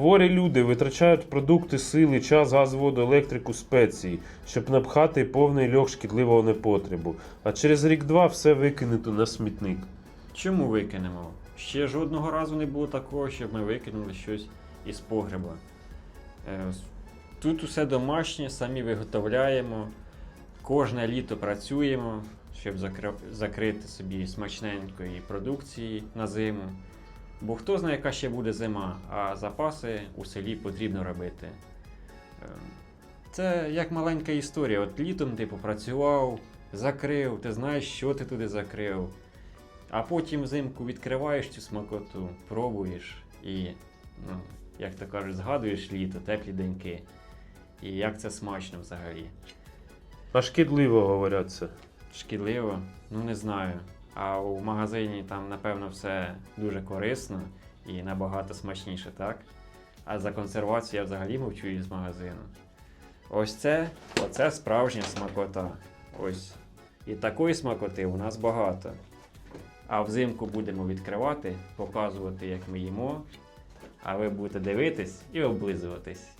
Хворі люди витрачають продукти, сили, час, газ, воду, електрику, спеції, щоб напхати повний льох шкідливого непотребу. А через рік-два все викинуто на смітник. Чому викинемо? Ще жодного разу не було такого, щоб ми викинули щось із погреба. Е, Тут усе домашнє, самі виготовляємо. Кожне літо працюємо, щоб закри- закрити собі смачненької продукції на зиму. Бо хто знає, яка ще буде зима, а запаси у селі потрібно робити. Е, Це як маленька історія. От літом ти попрацював, закрив, ти знаєш, що ти туди закрив. А потім взимку відкриваєш цю смакоту, пробуєш і, ну, як то кажуть, згадуєш літо, теплі деньки. І як це смачно взагалі. А шкідливо говорять це. Шкідливо? Ну не знаю. А у магазині там, напевно, все дуже корисно і набагато смачніше, так? А за консервацію я взагалі мовчу із магазину. Ось це, оце справжня смакота. Ось. І такої смакоти у нас багато. А взимку будемо відкривати, показувати, як ми їмо. А ви будете дивитись і облизуватись.